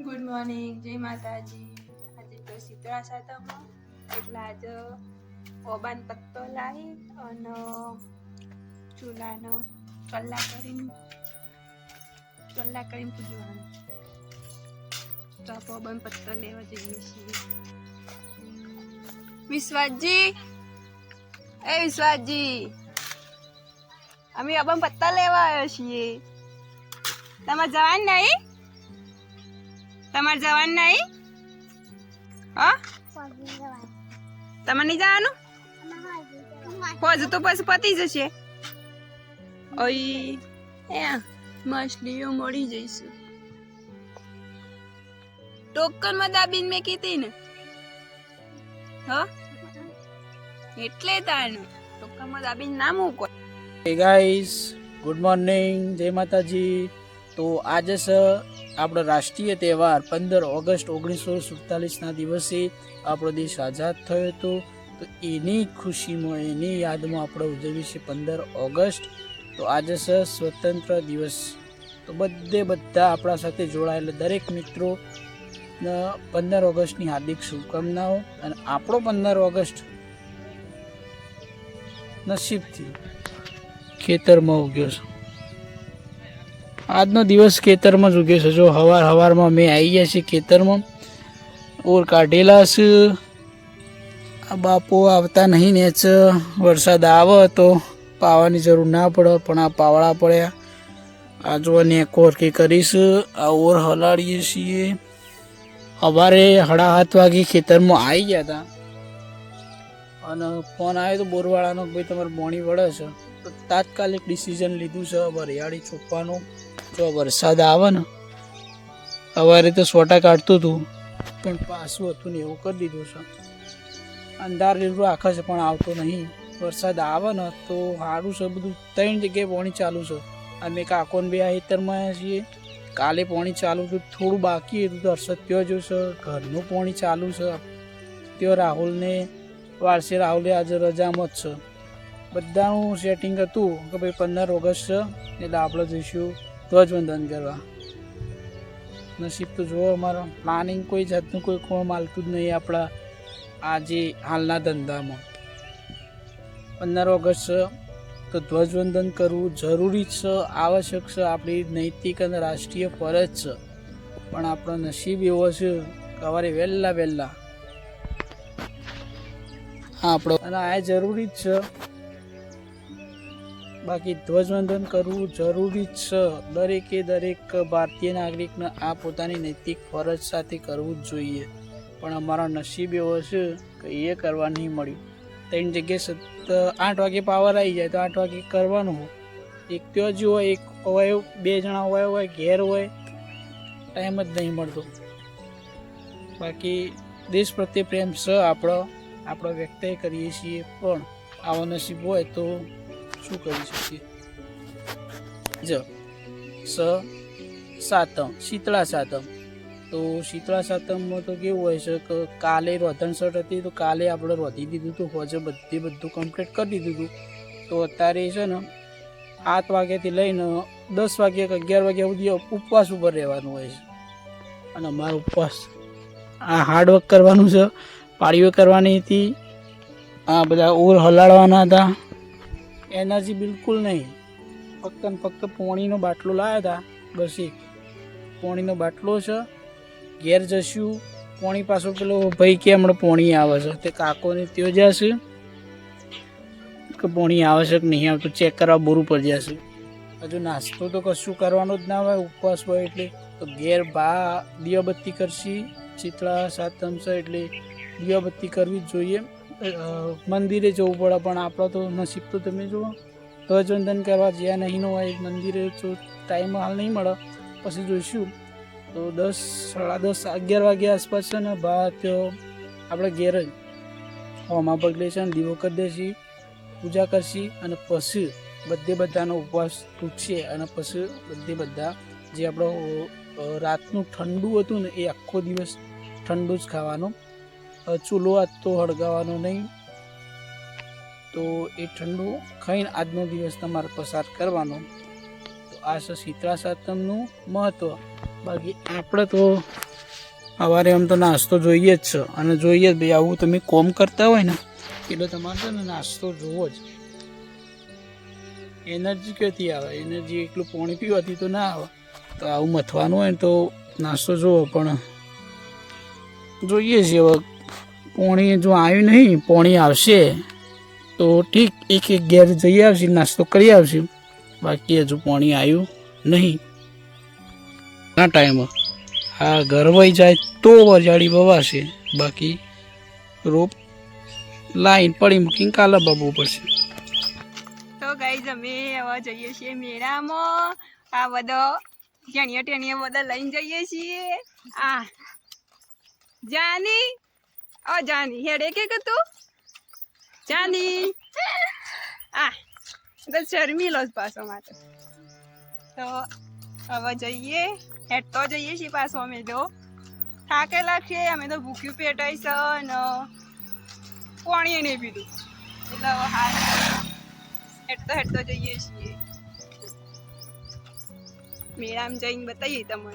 Good morning જય માતાજી. આજે તો શીતળા સાતમમાં એટલે આજે ઓબાન પત્તો લાવી અને ચૂલાનો ચલ્લા કરીને ચલ્લા કરીને પૂજવાનું. તો આપણે ઓબાન પત્તો લેવા જઈએ છીએ. વિશ્વાસજી. એ વિશ્વાસજી. અમે ઓબાન પત્તા લેવા આવ્યા છીએ. તમારે જવાનું નહીં? તમારે જવાનું નહીં? હા? તમારે નહીં જવાનું? પછી તો પછી પતી જશે. ઓય એ માછલીઓ મળી જઈશું. ટોકનમાં દાબીને મેં કીધી ને. હ? એટલે તાને ટોકનમાં દાબીને ના મૂકો. હે ગાઈસ ગુડ મોર્નિંગ જય માતાજી. તો આજે સ આપણો રાષ્ટ્રીય તહેવાર પંદર ઓગસ્ટ ઓગણીસો સુડતાલીસના દિવસે આપણો દેશ આઝાદ થયો હતો. તો એની ખુશીમાં, એની યાદમાં આપણે ઉજવીએ છીએ પંદર ઓગસ્ટ, તો આજે સ સ્વતંત્ર દિવસ. તો બધે બધા આપણા સાથે જોડાયેલા દરેક મિત્રો પંદર ઓગસ્ટની હાર્દિક શુભકામનાઓ અને આપણો પંદર ઓગસ્ટ નસીબથી ખેતરમાં ઉગ્યો છે. આજનો દિવસ ખેતરમાં જ ઉગ્યો છે. જો હવાર હવારમાં મેં આવી ગયા છીએ ખેતરમાં. ઓર કાઢેલા છે. આ બાપો આવતા નહીં ને જ વરસાદ આવે તો પાવાની જરૂર ના પડે, પણ આ પાવડા પડ્યા. આ જોવાની ને કોરકી કરીશ. આ ઓર હલાડીએ છીએ. સવારે હડા હાથ વાગે ખેતરમાં આવી ગયા હતા. અને ફોન આવ્યો તો બોરવાળાનો ભાઈ તમારે બોણી વળે છે. તાત્કાલિક ડિસિઝન લીધું છે. વરિયાળી ચોપવાનું જો વરસાદ આવે ને, સવારે તો સોટા કાઢતું હતું, પણ પાછું હતું ને એવું કરી દીધું છે. અંધાર જેટલું આખા છે, પણ આવતો નહીં. વરસાદ આવે ને તો સારું છે, બધું ત્રણ જગ્યાએ પાણી ચાલુ છે. અમે કાકોન બે હેતરમાં છીએ. કાલે પાણી ચાલુ હતું, થોડું બાકી હતું, તો હર્ષદ જો છે ઘરનું પાણી ચાલુ છે. ત્યાં રાહુલને, વારસે રાહુલે આજે રજામાં જ છે. બધાનું સેટિંગ હતું કે ભાઈ પંદર ઓગસ્ટ છે, એટલે આપણે જઈશું. ધ્વજવંદન કરવા. નસીબ તો જુઓ, અમારો પ્લાનિંગ કોઈ જાતનું કોઈ કોણ માલતું જ નહીં આપણા આજે હાલના ધંધામાં. પંદર ઓગસ્ટ છે, તો ધ્વજવંદન કરવું જરૂરી છે, આવશ્યક છે, આપણી નૈતિક અને રાષ્ટ્રીય ફરજ છે. પણ આપણો નસીબ એવો છે, સવારે વહેલા વહેલા. હા આપણો અને આ જરૂરી જ છે બાકી ધ્વજવંદન કરવું જરૂરી જ છે. દરેકે દરેક ભારતીય નાગરિકને આ પોતાની નૈતિક ફરજ સાથે કરવું જ જોઈએ. પણ અમારા નસીબ એવો છે કે એ કરવા નહીં મળ્યું. ત્રણ જગ્યાએ આઠ વાગે પાવર આવી જાય તો આઠ વાગે કરવાનું. હોય એક તો જ હોય, એક હોય બે જણા હોય હોય, ઘેર હોય ટાઈમ જ નહીં મળતો. બાકી દેશ પ્રત્યે પ્રેમ છે આપણો. આપણો વ્યક્ત કરીએ છીએ પણ આવો નસીબ હોય તો શું કરી શકીએ? જો, સ સાતમ, શીતળા સાતમ. તો શીતળા સાતમમાં તો કેવું હોય છે કે કાલે રોધણસઠ હતી તો કાલે આપણે રોધી દીધું હતું હોજે બધી બધું કમ્પ્લીટ કરી દીધું હતું તો અત્યારે છે ને, આઠ વાગ્યાથી લઈને દસ વાગ્યા કે અગિયાર વાગ્યા સુધી ઉપવાસ ઉપર રહેવાનું હોય છે. અને અમારો ઉપવાસ આ હાર્ડવર્ક કરવાનું છે. પાળીઓ કરવાની હતી. આ બધા ઓર હલાડવાના હતા. એનર્જી બિલકુલ નહીં. ફક્ત ને ફક્ત પોણીનો બાટલો લાવ્યા હતા બસ એક. પોણીનો બાટલો છે, ઘેર જશું. પોણી પાછો પેલો ભાઈ કે હમણાં પોણી આવે છે. તે કાકોને ત્યો જશે. કે પોણી આવે છે કે નહીં આવતું ચેક કરવા બોરું પર જશે. હજુ નાસ્તો તો કશું કરવાનો જ ના હોય, ઉપવાસ હોય એટલે. તો ઘેર ભા, દિયાબત્તી કરશી, ચીતળા, સાતમ છે એટલે દિયાબત્તી કરવી જ જોઈએ. મંદિરે જવું પડે, પણ આપણો તો નસીબ તો તમે જુઓ. ધ્વજવંદન કરવા જ્યાં નહીં ન હોય, મંદિરે જો ટાઈમ હાલ નહીં મળે, પછી જોઈશું. તો દસ, સાડા દસ, અગિયાર વાગ્યા આસપાસ છે ને, ભાત આપણે ઘેર જ. હોમાં પગલે છે ને, દીવો કરી દેશી, પૂજા કરશી અને પછી બધે બધાનો ઉપવાસ તૂટશે અને પછી બધે બધા જે આપણો રાતનું ઠંડુ હતું ને, એ આખો દિવસ ઠંડુ જ ખાવાનું ચૂલો આજ તો હળગાવવાનો નહીં. તો એ ઠંડુ ખાઈને આજનો દિવસ તમારે પસાર કરવાનો. તો આ છે શીતળા સાતમનું મહત્ત્વ બાકી આપણે તો સવારે આમ તો નાસ્તો જોઈએ જ છે. અને જોઈએ જ ભાઈ, આવું તમે કોમ કરતા હોય ને, એટલે તમારે છે ને નાસ્તો જોવો જ. એનર્જી ક્યાંથી આવે? એનર્જી એકલું પાણી પીવાથી તો ના આવે. તો આવું મથવાનું હોય ને તો નાસ્તો જોવો, પણ જોઈએ છીએ હવે પાણી જો આવ્યું નહીં, પોણી આવશે. તો ઠીક, એક એક ઘેર જઈ આવશે, નાસ્તો કરી આવશે. બાકી હજુ પોણી આવ્યું નહીં. ના ટાઈમ આ ઘર વહી જાય તો વજાડી વવાશે. બાકી રોપ લાઈન પડી મૂકીને કાલે બાબુ પડશે. તો ગાઈઝ અમે હવે જઈએ છીએ મેળામાં. આ બધો ટેણીઓ ટેણીએ બધા લઈને જઈએ છીએ. આ, જાની ઓ જાની, હેડે કે કે તું જાની. આ, તો શર્મીલો જ પાછો માટે. તો હવે જઈએ. હેડ તો જઈએ છીએ પાછો અમે તો થાકેલા છે અમે તો ભૂખ્યું પેટાઈ છે ને પાણી નહીં પીધું. એટલે હવે હાલ હેડતો હેડતો જઈએ છીએ. મેળામાં જઈને બતાવીએ તમને.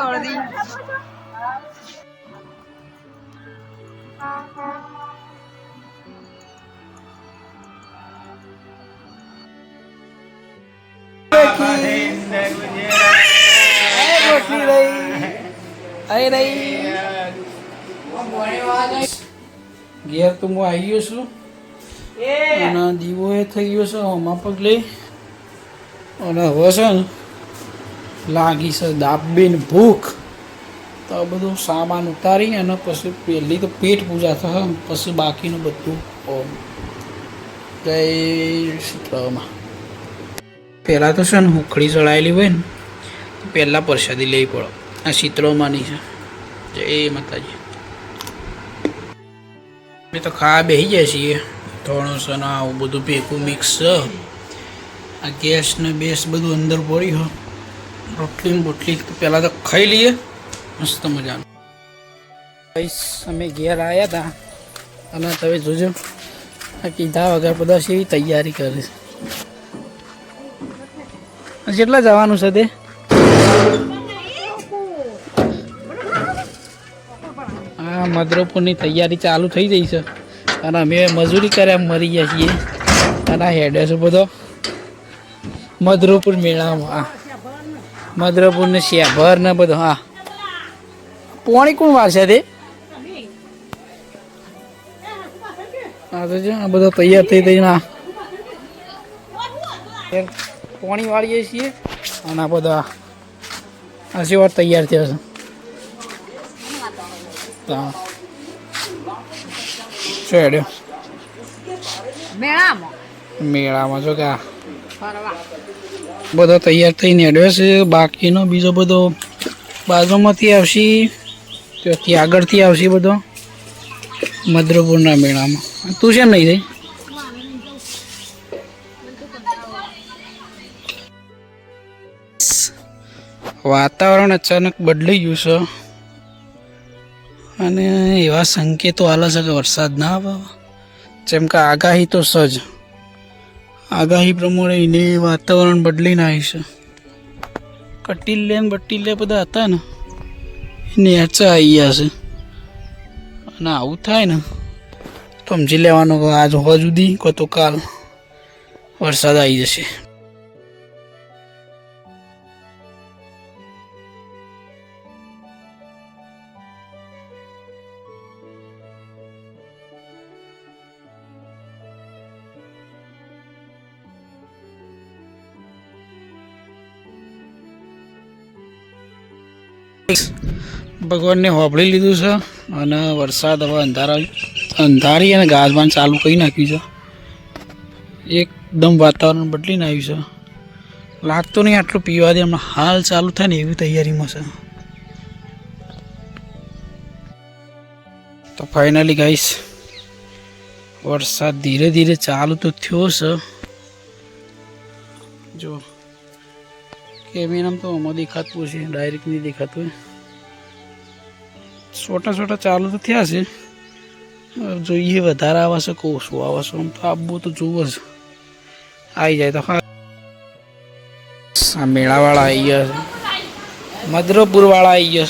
રહી ઘેર તો હું આવી ગયો છું. અને દીવો એ થઈ ગયો છે હમા પગલે અને હવે છે ને લાગી છે દાબીને ભૂખ. તો આ બધું સામાન ઉતારી અને પછી પહેલી તો પેટ પૂજા થશે પછી બાકીનું બધું ઓમ. જય સીતરામાં પહેલાં તો છે ને હુખડી ચડાયેલી હોય ને પહેલાં પ્રસાદી લેવી પડે. આ શીતળોમાંની છે. જય માતાજી. અમે તો ખાવા બેસી જાય છીએ. થોડું છે ને આવું બધું ભેગું મિક્સ છે. આ ગેસ ને બેસ બધું અંદર પડ્યું રોટલી બોટલી તો પહેલાં તો ખાઈ લઈએ. મસ્ત મજાનું. પૈસ અમે ઘેર આવ્યા હતા અને તમે જોજો કીધા વગર બધા કેવી તૈયારી કરે છે. કેટલા જવાનું છે તે? હા મદ્રપુરની તૈયારી ચાલુ થઈ ગઈ છે. અને અમે મજૂરી કર્યા મરી ગયા છીએ. અને હેડે છે બધો. મધુરપુર મેળામાં. હા મધુરપુર ને શેભર ને બધો હા. પોણી કોણ વારશે તે? આ તો જો આ બધો તૈયાર થઈ થઈ ના પોણી વાળીએ છીએ અને આ બધા આ વાર તૈયાર થયો છે. ચડ્યો મેળામાં. મેળામાં જો કે ફરવા. બધો તૈયાર થઈને હેડ્યો છે. બાકીનો બીજો બધો બાજુમાંથી આવશે, ત્યાંથી આગળથી આવશે બધો મદ્રપુરના મેળામાં. તું છે નહીં જઈ વાતાવરણ અચાનક બદલાઈ ગયું છે. અને એવા સંકેતો આલે છે કે વરસાદ ના આવે. જેમ કે આગાહી તો સજ. આગાહી પ્રમાણે એને વાતાવરણ બદલીને આવી છે. કટીલે ને બટીલે બધા હતા ને, એને હેચા આવી ગયા છે. અને આવું થાય ને સમજી લેવાનું આજ હોવા સુધી કો તો કાલ વરસાદ આવી જશે. ભગવાનને હોબળી લીધું છે અને વરસાદ હવે અંધારા અંધારી અને ગાજવાન ચાલુ કરી નાખ્યું છે. એકદમ વાતાવરણ બદલીને આવ્યું છે. લાગતું નહીં આટલું પીવા દે હમણાં હાલ ચાલુ થાય ને એવી તૈયારીમાં છે. તો ફાઇનલી ગાઈશ વરસાદ ધીરે ધીરે ચાલુ તો થયો છે. જો કેમેરામાં તો આમાં દેખાતું છે ડાયરેક્ટ નહીં દેખાતું છોટા છોટા ચાલુ તો થયા છે. જોઈએ વધારે આવશે કહું શું આવશે આમ તો આપવું તો જોવો જ. આવી જાય તો હા. આ મેળાવાળા આવી ગયા છે. મધુરપુર વાળા આવી ગયા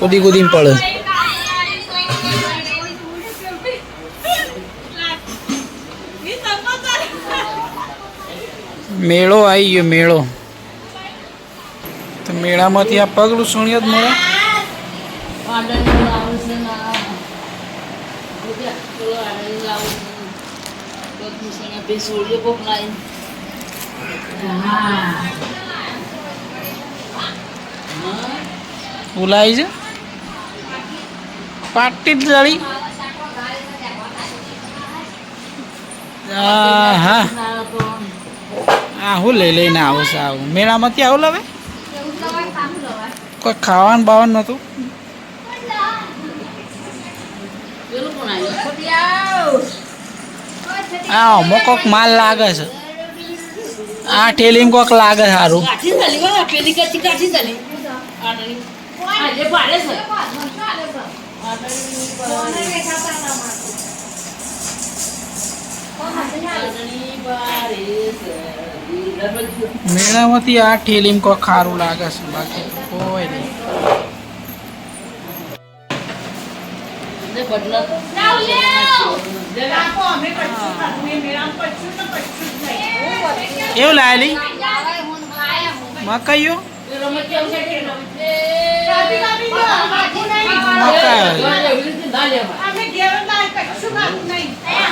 કુદી કુદી પડે. મેળો આવી ગયો, મેળો. તો મેળામાંથી આ પગલું સુણ્યો જ મળે? બોલાય છે પાટી જ જડી હા હા આ હું લઈ લઈને આવું છે, આવું. મેળામાંથી આવું લાવે? કોઈ ખાવાનું બાવાનું નહોતું? આ અમુક કોક માલ લાગે છે. આ ટેલિંગ કોક લાગે સારું છે મેળામાંથી આ ઠેલીમ કોક ખારું લાગે છે બાકી કોઈ નહીં. એવું લાયેલી? મકાઈઓ? મકાઈ.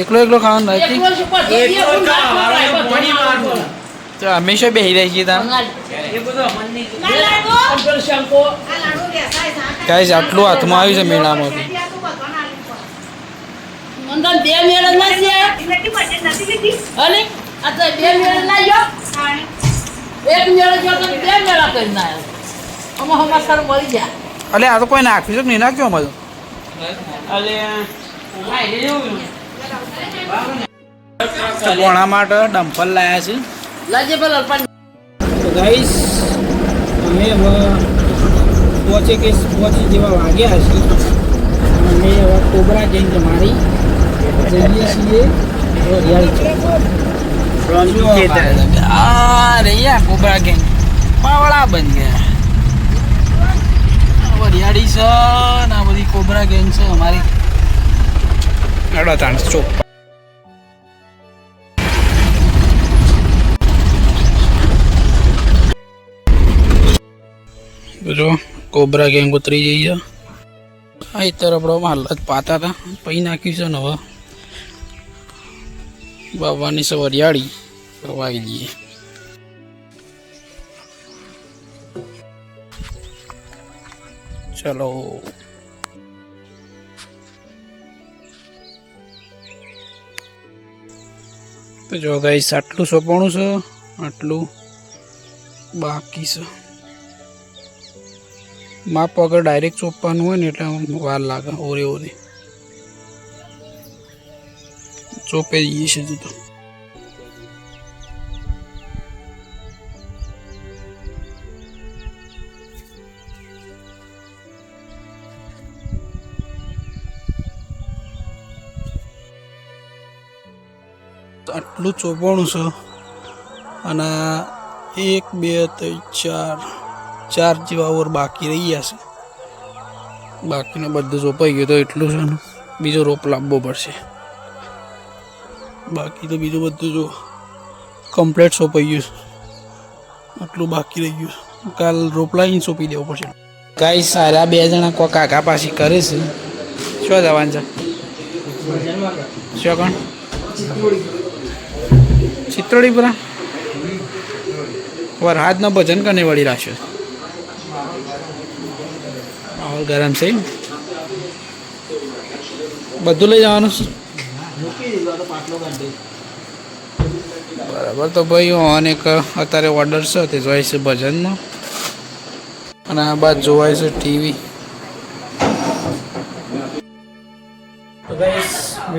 એકલો એકલો ખાવાનું નથી. હંમેશા બેસી રહી છીએ ત્યાં આટલું હાથમાં આવ્યું છે મેળામાંથી અંદર બે મેળ ના છે. અલે આ તો અલે કોઈ નાખ્યું છે કે નહીં નાખ્યું અમારું? ભણા માટે ડમ્પલ લાયા છે. લાજે પેલા તો ગાઈસ અમે હવે પહોંચે કે પહોંચી જેવા વાગ્યા છે. અમે હવે કોબરા જઈને મારી જઈએ છીએ કોબરા ગેંગ. પાવડા બન ગયા. વરિયાળી છે ને આ બધી કોબરા ગેંગ છે અમારી. અડો તાણ ચોક જો કોબરા ગેંગ ઉતરી જઈએ આ તરફ માલ જ પાતા હતા. પૈ નાખ્યું છે ને બાવાની સવરિયાળી વાગી જઈએ ચલો. તો જો ગાઈસ, આટલું સોંપણું છે, આટલું બાકી છે. માપ વગર ડાયરેક્ટ ચોપવાનું હોય ને એટલે વાર લાગે, ઓરે ઓરે. ચોપે જઈએ છે તું. આટલું ચોપણું છે. અને એક, બે, ત્રણ, ચાર ચાર જેવા ઓર બાકી રહી ગયા છે. બાકીને બધું ચોપાઈ ગયું તો એટલું છે ને. બીજો રોપ લાવવો પડશે. બાકી તો બીજું બધું જો કમ્પ્લેટ સોંપાઈ ગયું આટલું બાકી રહી ગયું કાલ રોપ લાવીને સોંપી દેવો પડશે. કાંઈ સારા બે જણા કોઈ કાકા પાછી કરે છે. શું જવાનું છે? શું કોણ? ચિત્રોડી પરા? વરહાદનો ભજન કરને વળી રાખ્યો માહોલ ગરમ છે. બધું લઈ જવાનું બરાબર, તો ભાઈ ઓન એક અત્યારે ઓર્ડર છે, તે જોવાય છે ભજનમાં. અને આ બાદ જોવાય છે ટીવી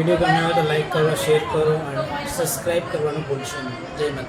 વીડિયો ગમ્યો હોય તો લાઈક કરો, શેર કરો અને સબસ્ક્રાઈબ કરવાનું ભૂલશો નહીં. જય માતા